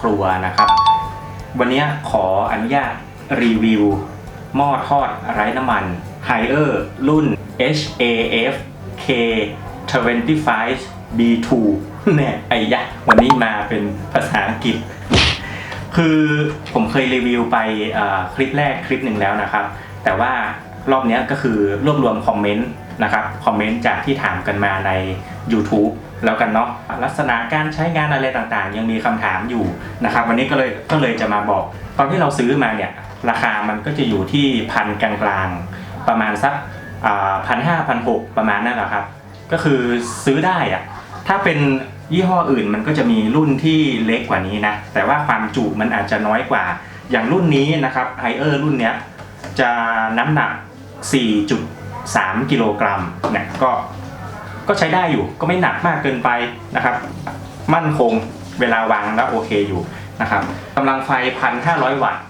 ครัวนะครับ วันนี้ขออนุญาตรีวิว หม้อทอดไร้น้ำมัน h i เออร์รุ่น HAF K 25 B2 เนี่ยไอ้ยะวันนี้มาเป็นภาษาอังกฤษ คือผมเคยรีวิวไปคลิปแรกคลิปหนึ่งแล้วนะครับ แต่ว่ารอบนี้ก็คือรวบรวมคอมเมนต์นะครับ คอมเมนต์จากที่ถามกันมาใน YouTube แล้วกันเนาะลักษณะการใช้งานอะไรต่างๆ ยังมีคำถามอยู่นะครับวันนี้ก็เลยก็เลยจะมาบอก ตอนที่เราซื้อมาเนี่ยราคามันก็จะอยู่ที่พันกลางๆ ประมาณสักพันห้าพันหกประมาณนั่นแหละครับ ก็คือซื้อได้อะถ้าเป็นยี่ห้ออื่นมันก็จะมีรุ่นที่เล็กกว่านี้นะ แต่ว่าความจุมันอาจจะน้อยกว่า อย่างรุ่นนี้นะครับไฮเออร์รุ่นเนี้ยจะน้ำหนัก 4.3 กิโลกรัมเนี่ยก็ ก็ใช้ได้อยู่ก็ไม่หนักมากเกินไปนะครับ มั่นคงเวลาวางแล้วโอเคอยู่นะครับกำลังไฟ 1,500 วัตต์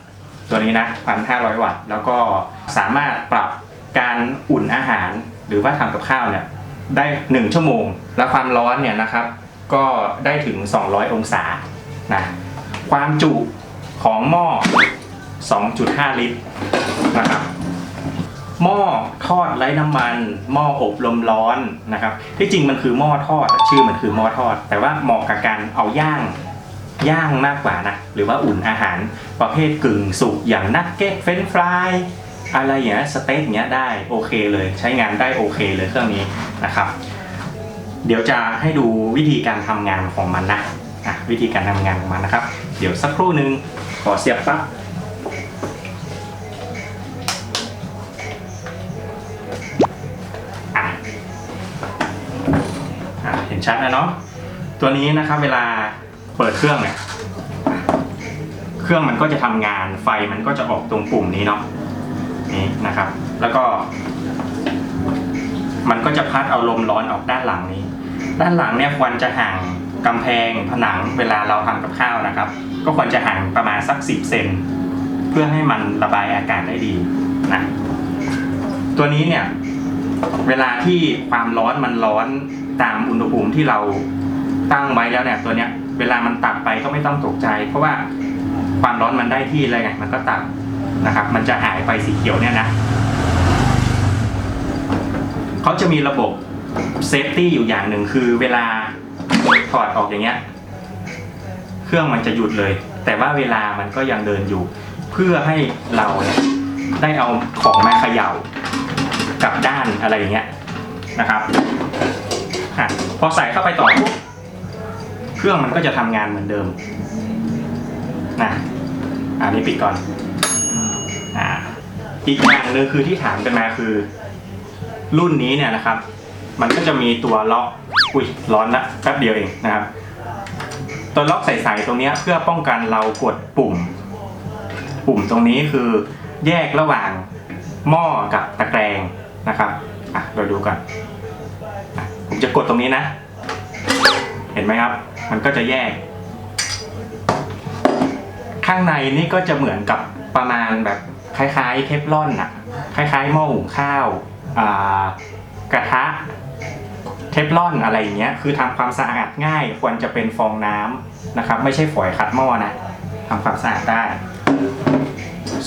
ตัวนี้นะ 1,500 วัตต์ แล้วก็สามารถปรับการอุ่นอาหาร หรือว่าทำกับข้าวเนี่ยได้ 1 ชั่วโมง แล้วความร้อนเนี่ยนะครับ ก็ได้ถึง 200 องศานะความจุของหม้อ 2.5 ลิตรนะครับ หม้อทอดไร้น้ำมัน หม้ออบลมร้อนนะครับ ที่จริงมันคือหม้อทอดชื่อมันคือหม้อทอด แต่ว่าเหมาะกับการเอาย่างย่างมากกว่านะ หรือว่าอุ่นอาหารประเภทกึ่งสุกอย่างนักเก็ตเฟรนฟรายอะไรอย่างเงี้สเต็กอย่างเงี้ยได้โอเคเลย ใช้งานได้โอเคเลยเครื่องนี้นะครับ เดี๋ยวจะให้ดูวิธีการทำงานของมันนะะวิธีการทำงานของมันนะครับ เดี๋ยวสักครู่นึงขอเสียบปลั๊ก ชัดนะเนาะตัวนี้นะครับเวลาเปิดเครื่องเนี่ยเครื่องมันก็จะทำงานไฟมันก็จะออกตรงปุ่มนี้เนาะนี่นะครับ แล้วก็ มันก็จะพัดเอาลมร้อนออกด้านหลังนี้ ด้านหลังเนี่ยควรจะห่างกำแพงผนังเวลาเราทำกับข้าวนะครับ ก็ควรจะห่างประมาณสัก 10เซนเพื่อให้มันระบายอากาศได้ดีนะตัวนี้เนี่ยเวลาที่ความร้อนมันร้อน ตามอุณหภูมิที่เราตั้งไว้แล้วเนี่ยตัวเนี้ยเวลามันตัดไปก็ไม่ต้องตกใจ เพราะว่าความร้อนมันได้ที่แล้วไงมันก็ตัดนะครับ มันจะหายไปสีเขียวเนี่ยนะเขาจะมีระบบเซฟตี้อยู่อย่างหนึ่งคือเวลาถอดออกอย่างเงี้ยเครื่องมันจะหยุดเลย แต่ว่าเวลามันก็ยังเดินอยู่ เพื่อให้เราเนี่ยได้เอาของมาเขย่ากับด้านอะไรอย่างเงี้ยนะครับ พอใส่เข้าไปต่อปุ๊บเครื่องมันก็จะทำงานเหมือนเดิมนะอันนี้ปิดก่อนอ่าอีกอย่างหนึ่งคือที่ถามกันมาคือ รุ่นนี้เนี่ยนะครับ มันก็จะมีตัวล็อกอุ้ยร้อนละแป๊บเดียวเองนะครับ ตัวล็อกใสๆตรงนี้เพื่อป้องกันเรากดปุ่ม ปุ่มตรงนี้คือแยกระหว่างหม้อกับตะแกรงนะครับอะเราดูกัน ผมจะกดตรงนี้นะ เห็นไหมครับ มันก็จะแยก ข้างในนี่ก็จะเหมือนกับประมาณแบบคล้าย ๆ เทฟลอนอะคล้ายๆหม้อหุงข้าวากระทะเทฟลอนอะไรอย่างเงี้ย คือทำความสะอาดง่าย ควรจะเป็นฟองน้ำนะครับ ไม่ใช่ฝอยขัดหม้อนะทำความสะอาดได้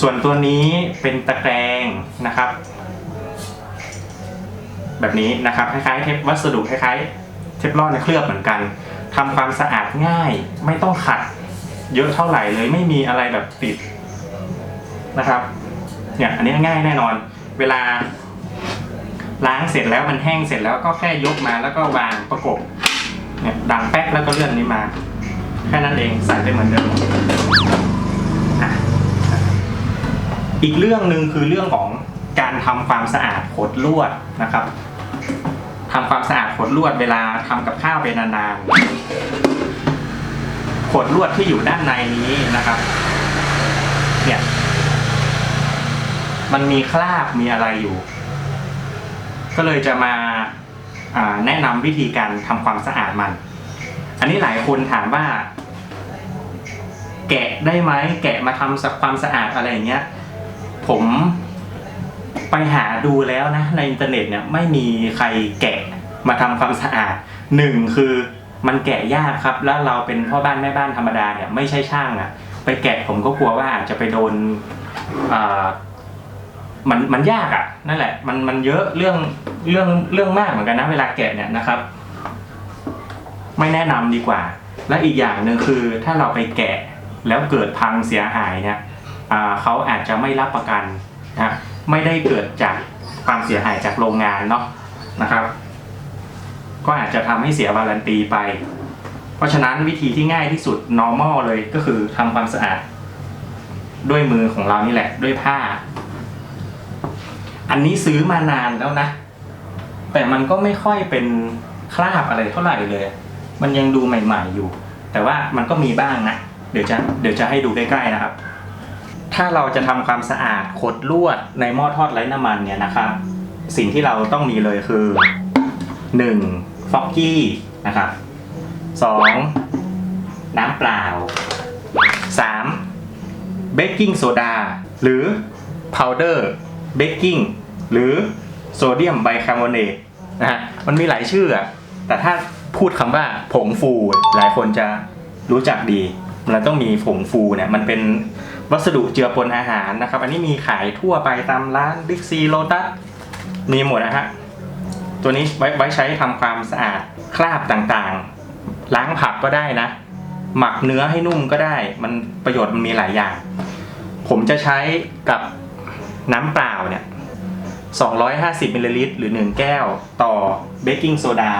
ส่วนตัวนี้เป็นตะแกรงนะครับ แบบนี้นะครับคล้ายๆเทปวัสดุคล้ายๆเทฟลอนเคลือบเหมือนกันทำความสะอาดง่าย ไม่ต้องขัด เยอะเท่าไหร่เลยไม่มีอะไรแบบติดนะครับเนี่ยอันนี้ง่ายแน่นอน เวลาล้างเสร็จแล้วมันแห้งเสร็จแล้วก็แค่ยกมาแล้วก็วางประกบเนี่ยดังแป๊กแล้วก็เลื่อนนี้มาแค่นั้นเองใส่ไปเหมือนเดิมอีกเรื่องหนึ่งคือเรื่องของการทำความสะอาดขดลวดนะครับ ทำความสะอาดขดลวดเวลาทำกับข้าวไปนานๆขดลวดที่อยู่ด้านในนี้นะครับ เนี่ยมันมีคราบมีอะไรอยู่ ก็เลยจะมาอ่าแนะนำวิธีการทำความสะอาดมัน อันนี้หลายคนถามว่า แกะได้ไหมแกะมาทำความสะอาดอะไรอย่างเงี้ย ผม ไปหาดูแล้วนะในอินเทอร์เน็ตเนี่ยไม่มีใครแกะมาทำความสะอาดหนึ่งคือมันแกะยากครับ แล้วเราเป็นพ่อบ้านแม่บ้านธรรมดาเนี่ยไม่ใช่ช่างอะไปแกะผมก็กลัวว่าอาจจะไปโดนมันมันยากอะนั่นแหละ มันมันเยอะเรื่องเรื่องเรื่องมากเหมือนกันนะเวลาแกะเนี่ยนะครับ ไม่แนะนำดีกว่า และอีกอย่างหนึ่งคือถ้าเราไปแกะแล้วเกิดพังเสียหายเนี่ยเขาอาจจะไม่รับประกันนะ ไม่ได้เกิดจากความเสียหายจากโรงงานเนาะนะครับ ก็อาจจะทำให้เสียวารันตีไป เพราะฉะนั้นวิธีที่ง่ายที่สุด normal เลยก็คือทำความสะอาด ด้วยมือของเรานี่แหละ ด้วยผ้า อันนี้ซื้อมานานแล้วนะ แต่มันก็ไม่ค่อยเป็นคราบอะไรเท่าไหร่เลย มันยังดูใหม่ ๆอยู่ แต่ว่ามันก็มีบ้างนะ เดี๋ยวจะเดี๋ยวจะให้ดูใกล้ๆนะครับ ถ้าเราจะทำความสะอาดขดลวดในหม้อทอดไร้น้ำมันเนี่ยนะครับ สิ่งที่เราต้องมีเลยคือ 1. ฟอกกี้นะครับ 2. น้ำเปล่า 3. เบกกิ้งโซดาหรือพาวเดอร์เบกกิ้งหรือโซเดียมไบคาร์บอเนตนะฮะมันมีหลายชื่ออะแต่ถ้าพูดคำว่าผงฟูหลายคนจะรู้จักดี มันต้องมีผงฟูเนี่ยมันเป็นวัสดุเจือปนอาหารนะครับ อันนี้มีขายทั่วไปตามร้านบิ๊กซีโลตัสมีหมดนะฮะตัวนี้ไว้ไว้ใช้ทำความสะอาดคราบต่างๆ ล้างผักก็ได้นะ หมักเนื้อให้นุ่มก็ได้ มันประโยชน์มันมีหลายอย่าง ผมจะใช้กับน้ำเปล่าเนี่ย250มิลลิลิตรหรือ 1 แก้วต่อเบกกิ้งโซดา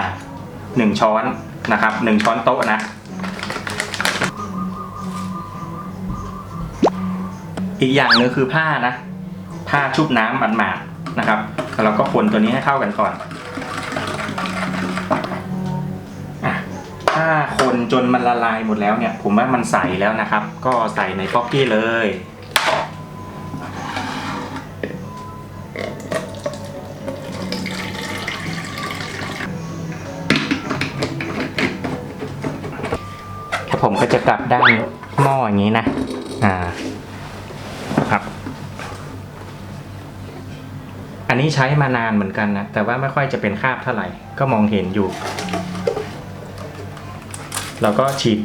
1 ช้อนนะครับ 1 ช้อนโต๊ะนะ อีกอย่างหนึ่งคือผ้านะ ผ้าชุบน้ำหมาดๆนะครับแล้วเราก็คนตัวนี้ให้เข้ากันก่อนอถ้าคนจนมันละลายหมดแล้วเนี่ย ผมว่ามันใสแล้วนะครับ ก็ใส่ในป๊อกกี้เลยผมก็จะกลับด้านหม้ออย่างนี้นะ อ่า ครับ อั นี้ใช้มานานเหมือนกันนะ แต่ว่าไม่ค่อยจะเป็นคราบเท่าไหร่ ก็มองเห็นอยู่ เราก็ฉีด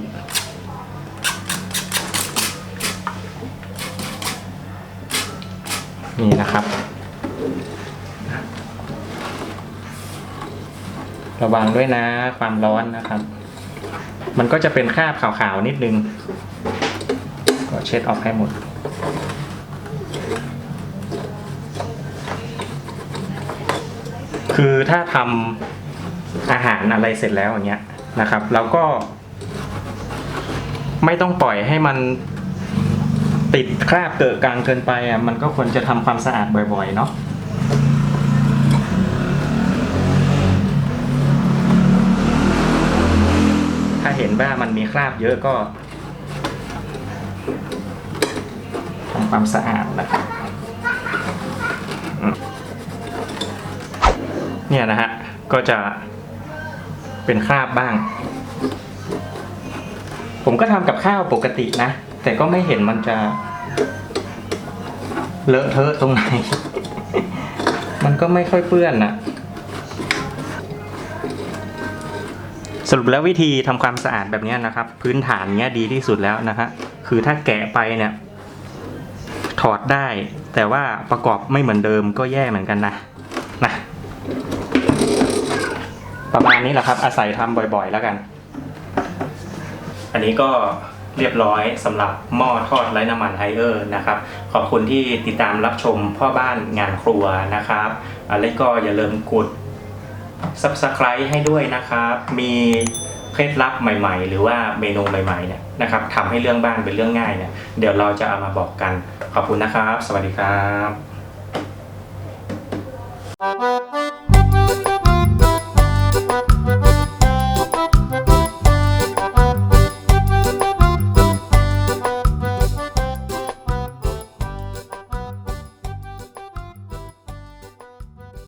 นี่นะครับ ระวังด้วยนะความร้อนนะครับ มันก็จะเป็นคราบขาวๆนิดนึง ก็เช็ดออกให้หมด คือถ้าทำอาหารอะไรเสร็จแล้วอย่างเงี้ยนะครับเราก็ ไม่ต้องปล่อยให้มันติดคราบเกิดกลางเกินไปอะมันก็ควรจะทำความสะอาดบ่อยๆเนาะถ้าเห็นว่ามันมีคราบเยอะก็ทำความสะอาดนะครับ เนี่ยนะฮะ ก็จะเป็นคราบบ้าง ผมก็ทำกับข้าวปกตินะ แต่ก็ไม่เห็นมันจะ เลอะเทอะตรงไหน มันก็ไม่ค่อยเปื้อนนะสรุปแล้ววิธีทำความสะอาดแบบนี้นะครับ พื้นฐานเนี้ยดีที่สุดแล้วนะฮะคือถ้าแกะไปเนี่ย ถอดได้ แต่ว่าประกอบไม่เหมือนเดิมก็แย่เหมือนกันนะนะ ประมาณนี้แหละครับ อาศัยทำบ่อยๆ แล้วกัน อันนี้ก็เรียบร้อยสำหรับหม้อทอดไร้น้ำมันไฮเออร์นะครับ ขอบคุณที่ติดตามรับชมพ่อบ้านงานครัวนะครับอะไรก็อย่าลืมกด Subscribe ให้ด้วยนะครับ มีเคล็ดลับใหม่ ๆ หรือว่าเมนูใหม่ๆเนี่ยนะครับทำให้เรื่องบ้านเป็นเรื่องง่ายเนี่ยเดี๋ยวเราจะเอามาบอกกัน ขอบคุณนะครับ สวัสดีครับ